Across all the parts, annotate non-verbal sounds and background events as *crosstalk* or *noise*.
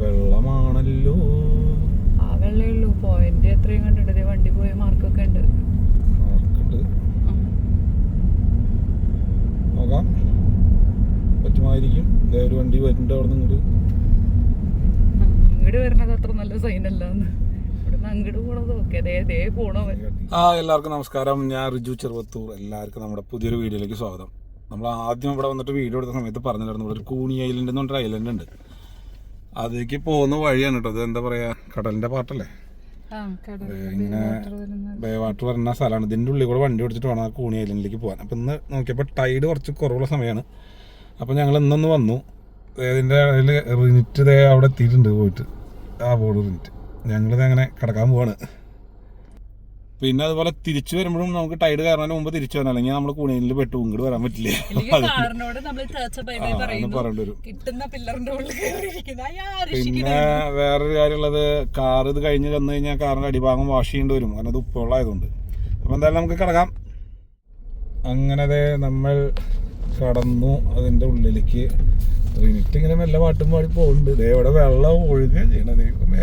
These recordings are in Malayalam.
വെള്ളമാണല്ലോ. ആ വെള്ളേ ഉള്ളൂ. പോയിന്റ് എത്രയും കണ്ടിട്ട് വണ്ടി പോയ മാർക്കൊക്കെ ഉണ്ട്. മാർക്കുണ്ട് നോക്കാം. പറ്റുമായിരിക്കും. ഒരു വണ്ടി വരുന്നുണ്ട് അവിടെ നിന്ന് അങ്ങോട്ട് വരുന്നത് അത്ര നല്ല സൈൻ അല്ലാന്ന്. ആ എല്ലാവർക്കും നമസ്കാരം. ഞാൻ റിജു ചെറുവത്തൂർ. എല്ലാവർക്കും നമ്മുടെ പുതിയൊരു വീഡിയോയിലേക്ക് സ്വാഗതം. നമ്മൾ ആദ്യം ഇവിടെ വന്നിട്ട് വീഡിയോ എടുത്ത സമയത്ത് പറഞ്ഞിട്ടുണ്ടായിരുന്നു ഇവിടെ ഒരു കൂണി ഐലൻഡ് എന്ന് പറഞ്ഞൊരു ഐലൻഡ് ഉണ്ട്. അതിലേക്ക് പോകുന്ന വഴിയാണ് കേട്ടോ. അത് എന്താ പറയാ? കടലിന്റെ പാട്ടല്ലേ? ആ ബേ വാട്ടർ വരുന്ന സ്ഥലമാണ്. ഇതിന്റെ ഉള്ളിൽ കൂടെ വണ്ടി ഓടിച്ചിട്ട് വേണം ആ കൂണി ഐലൻഡിലേക്ക് പോകാൻ. അപ്പം ഇന്ന് നോക്കിയപ്പോൾ ടൈഡ് കുറച്ച് കുറവുള്ള സമയമാണ്. അപ്പം ഞങ്ങൾ ഇന്നൊന്ന് വന്നു. ഇതിന്റെ ഇടയിൽ റിനിറ്റ് അവിടെ എത്തിയിട്ടുണ്ട് പോയിട്ട്. ആ ബോർഡ് റിനിറ്റ് ഞങ്ങളിത് അങ്ങനെ കിടക്കാൻ പോവാണ്. പിന്നെ അതുപോലെ തിരിച്ചു വരുമ്പോഴും നമുക്ക് ടൈഡ് കയറാൻ മുമ്പ് തിരിച്ചു വരണം. അല്ലെങ്കിൽ നമ്മൾ കുണിയിൽ പെട്ടു ഇങ്ങോട്ട് വരാൻ പറ്റില്ല. പറയേണ്ടി വരും. പിന്നെ വേറൊരു കാര്യമുള്ളത് കാർ ഇത് കഴിഞ്ഞ് വന്നു കഴിഞ്ഞാൽ കാറിന്റെ അടിഭാഗം വാഷ് ചെയ്യേണ്ടി വരും. കാരണം അത് ഉപ്പുള്ളതുകൊണ്ട് അപ്പൊ എന്തായാലും നമുക്ക് കിടക്കാം. അങ്ങനെ നമ്മൾ കടന്നു അതിന്റെ ഉള്ളിലേക്ക്. റിനിറ്റ് ഇങ്ങനെ മെല്ലെ പാട്ടും പാടി പോകുന്നുണ്ട് ദേ ഇവിടെ വെള്ളം ഒഴുകുക ചെയ്യണ ദൈവമേ.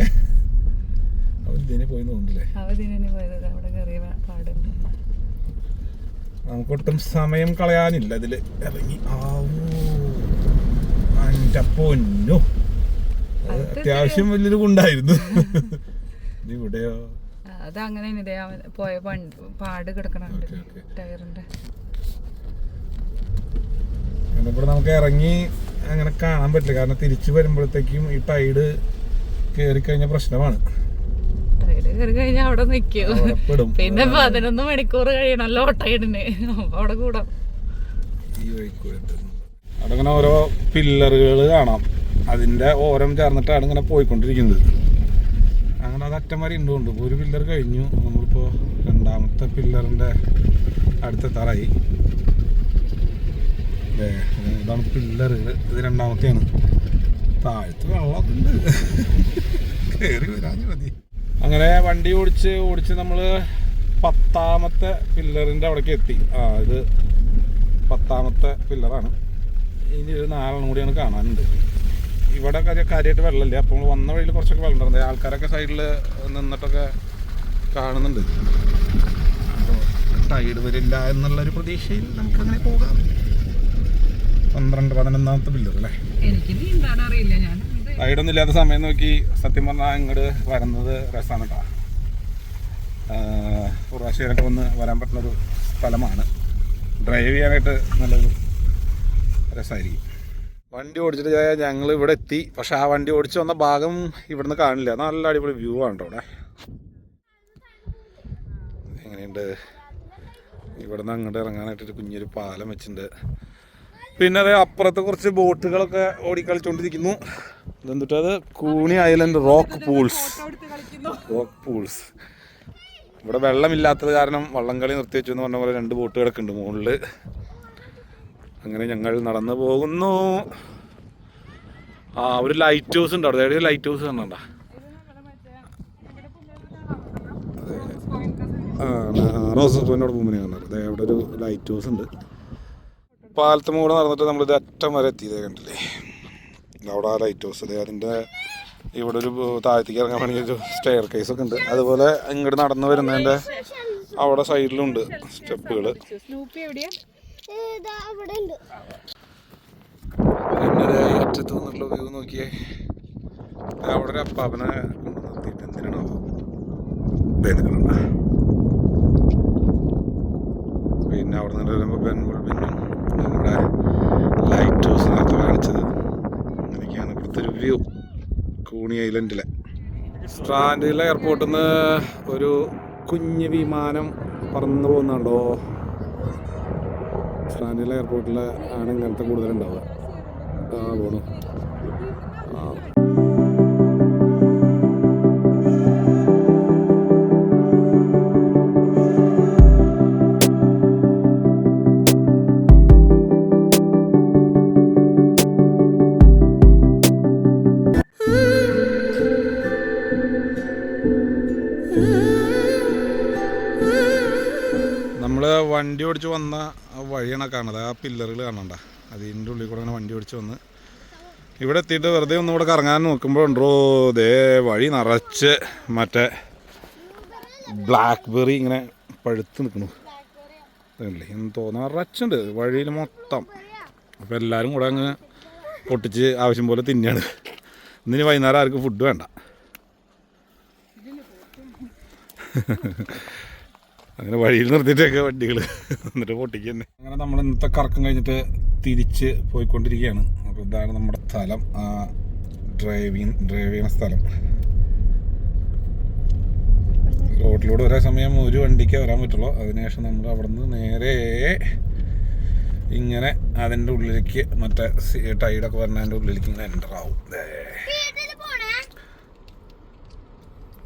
ഇതിനെ പോയി തോന്നുന്നില്ലേ? അവധിനെ പോയത് അവിടെ കയറിയ പാടുണ്ട് നമുക്കൊട്ടും സമയം കളയാനില്ല. ഇതിൽ ഇറങ്ങി ആവൂ അന്റെ പൊന്നു. അത് അത്യാവശ്യം വലിയൊരു കുണ്ടായിരുന്നു *laughs* ഇവിടെയോ? അത് അങ്ങനെ പോയ പാട് കിടക്കണുണ്ട്. ടയറിന്റെ. ഇവിടെ നമുക്ക് ഇറങ്ങി അങ്ങനെ കാണാൻ പറ്റില്ല. കാരണം തിരിച്ചു വരുമ്പോഴത്തേക്കും ഈ ടൈഡ് കയറി കഴിഞ്ഞ പ്രശ്നമാണ്. കയറി കഴിഞ്ഞാൽ അവിടെ നിൽക്കും. പിന്നെ പതിനൊന്ന് മണിക്കൂർ കഴിയണല്ലോ ടൈഡിന് അപ്പൊ അവിടെ കൂടാം. അവിടെ ഇങ്ങനെ ഓരോ പില്ലറുകൾ കാണാം. അതിന്റെ ഓരം ചേർന്നിട്ടാണ് ഇങ്ങനെ പോയിക്കൊണ്ടിരിക്കുന്നത്. അങ്ങനെ അത് അറ്റം വരെ ഉണ്ട് ഒരു പില്ലർ കഴിഞ്ഞു. നമ്മളിപ്പോൾ രണ്ടാമത്തെ പില്ലറിന്റെ അടുത്തെത്താറായി. ഇതാണ് പില്ലറുകൾ ഇത് രണ്ടാമത്തെയാണ്. താഴത്ത് വെള്ളമൊക്കെ ഉണ്ട്. കയറി വരാൻ മതി. അങ്ങനെ വണ്ടി ഓടിച്ച് ഓടിച്ച് നമ്മൾ പത്താമത്തെ പില്ലറിന്റെ അവിടേക്ക് എത്തി. ആ ഇത് പത്താമത്തെ പില്ലറാണ്. ഇനി ഒരു നാലെണ്ണം കൂടിയാണ് കാണാനുണ്ട്. ഇവിടെ കാര്യം കാര്യമായിട്ട് വെള്ളമില്ല. അപ്പോൾ നമ്മൾ വന്ന വഴിയിൽ കുറച്ചൊക്കെ വെള്ളം ഉണ്ടായിരുന്നു. ആൾക്കാരൊക്കെ സൈഡിൽ നിന്നിട്ടൊക്കെ കാണുന്നുണ്ട്. അപ്പോൾ ടൈഡ് വരില്ല എന്നുള്ളൊരു പ്രതീക്ഷയിൽ നമുക്കങ്ങനെ പോകാം. പന്ത്രണ്ട് പതിനൊന്നാമത്തെ പില്ലർ അല്ലേ? എനിക്ക് നീന്താൻ അറിയില്ല. ഞാൻ ടൈഡൊന്നും ഇല്ലാത്ത സമയം നോക്കി സത്യം പറഞ്ഞാൽ ഇങ്ങോട്ട് വരുന്നത് രസമാണ് കേട്ടോ പ്രാവശ്യമൊക്കെ വന്ന് വരാൻ പറ്റുന്നൊരു സ്ഥലമാണ്. ഡ്രൈവ് ചെയ്യാനായിട്ട് നല്ലൊരു രസമായിരിക്കും വണ്ടി ഓടിച്ചിട്ട് ഞങ്ങൾ ഇവിടെ എത്തി. പക്ഷെ ആ വണ്ടി ഓടിച്ച് വന്ന ഭാഗം ഇവിടുന്ന് കാണില്ല. നല്ല അടിപൊളി വ്യൂ ആണ് ഇവിടെ. എങ്ങനെയുണ്ട്? ഇവിടുന്ന് അങ്ങോട്ട് ഇറങ്ങാനായിട്ടൊരു കുഞ്ഞൊരു പാലം വെച്ചിട്ടുണ്ട്. പിന്നെ അതേ അപ്പുറത്ത് കുറച്ച് ബോട്ടുകളൊക്കെ ഓടിക്കളിച്ചുകൊണ്ടിരിക്കുന്നു അത് കൂണി island rock pools. Rock pools. ഇവിടെ വെള്ളമില്ലാത്തത് കാരണം വള്ളംകളി നിർത്തി വെച്ചു എന്ന് പറഞ്ഞ പോലെ രണ്ട് ബോട്ട് കിടക്കുന്നുണ്ട് മുകളിൽ അങ്ങനെ ഞങ്ങൾ നടന്നു പോകുന്നു. ആ ഒരു ലൈറ്റ് ഹൗസ് ഉണ്ട് അവിടെ. ലൈറ്റ് ഹൗസ് കണ്ടണ്ട റോസസ് റോസ് അവിടെ പോകുമ്പോൾ കണ്ടത് അതെ അവിടെ ഒരു ലൈറ്റ് ഹൗസ് ഉണ്ട്. പാലത്തും കൂടെ നടന്നിട്ട് നമ്മൾ ഇത് അറ്റം വരെ എത്തിയതേ കണ്ടില്ലേ? അവിടെ ആ ലൈറ്റ് ഹൗസ് അതെ അതിന്റെ ഇവിടെ ഒരു താഴത്തേക്ക് ഇറങ്ങാൻ വേണ്ടി ഒരു സ്റ്റെയർ കേസ് ഒക്കെ ഉണ്ട്. അതുപോലെ ഇങ്ങോട്ട് നടന്നു വരുന്നതിന്റെ അവിടെ സൈഡിലുണ്ട് സ്റ്റെപ്പുകൾ ഈ അറ്റത്ത് നിന്നുള്ള വ്യൂ നോക്കിയേ. അവിടെ ഒരു അപ്പാപ്പനെ കൊണ്ട് നിർത്തിയിട്ട് എന്തിനാണോ പിന്നെ അവിടെ നിന്ന് വരുമ്പോൾ ബെൻബുൾ പിന്നും നമ്മുടെ ലൈറ്റ് ഹൗസ് കാണിച്ചത്. അങ്ങനെയൊക്കെയാണ് ഇവിടുത്തെ ഒരു വ്യൂ കൂണി ഐലൻഡിലെ സ്ട്രാൻഡിലെ എയർപോർട്ടിൽ നിന്ന് ഒരു കുഞ്ഞ് വിമാനം പറന്നു പോകുന്നുണ്ടോ? സ്ട്രാൻഡിലെ എയർപോർട്ടിൽ ആണ് ഇങ്ങനത്തെ കൂടുതലുണ്ടാവുക. ആ പോണു. നമ്മൾ വണ്ടി ഓടിച്ച് വന്ന വഴിയാണ് കാണുന്നത്. ആ പില്ലറുകൾ കാണണ്ട അതിന്റെ ഉള്ളിൽ കൂടെ അങ്ങനെ വണ്ടി ഓടിച്ച് വന്ന്. ഇവിടെ എത്തിയിട്ട് വെറുതെ ഒന്നും കൂടെ കറങ്ങാൻ നോക്കുമ്പോൾ ഉണ്ടോ ദേ വഴി നിറച്ച് മറ്റേ ബ്ലാക്ക് ബെറി ഇങ്ങനെ പഴുത്ത് നിൽക്കണു അതല്ലേ എന്ന് തോന്നുന്നു നിറച്ചുണ്ട്. വഴിയിൽ മൊത്തം. അപ്പോൾ എല്ലാവരും കൂടെ അങ്ങ് പൊട്ടിച്ച് ആവശ്യം പോലെ തിന്നെയാണ് ഇന്നിനി വൈകുന്നേരം ആർക്കും ഫുഡ് വേണ്ട. അങ്ങനെ വഴിയിൽ നിർത്തിയിട്ടൊക്കെ വണ്ടികൾ എന്നിട്ട് പൊട്ടിക്ക് തന്നെ. അങ്ങനെ നമ്മൾ ഇന്നത്തെ കറക്കം കഴിഞ്ഞിട്ട് തിരിച്ച് പോയിക്കൊണ്ടിരിക്കുകയാണ്. അപ്പോൾ ഇതാണ് നമ്മുടെ സ്ഥലം. ഡ്രൈവിങ് ഡ്രൈവ് ചെയ്യുന്ന സ്ഥലം. റോഡിലൂടെ ഒരേ സമയം ഒരു വണ്ടിക്ക് വരാൻ പറ്റുള്ളൂ. അതിനുശേഷം നമ്മൾ അവിടെ നിന്ന് നേരെ ഇങ്ങനെ അതിന്റെ ഉള്ളിലേക്ക് മറ്റേ ടൈഡൊക്കെ വരുന്നതിന്റെ ഉള്ളിലേക്ക് ഇങ്ങനെ എന്റർ ആവും.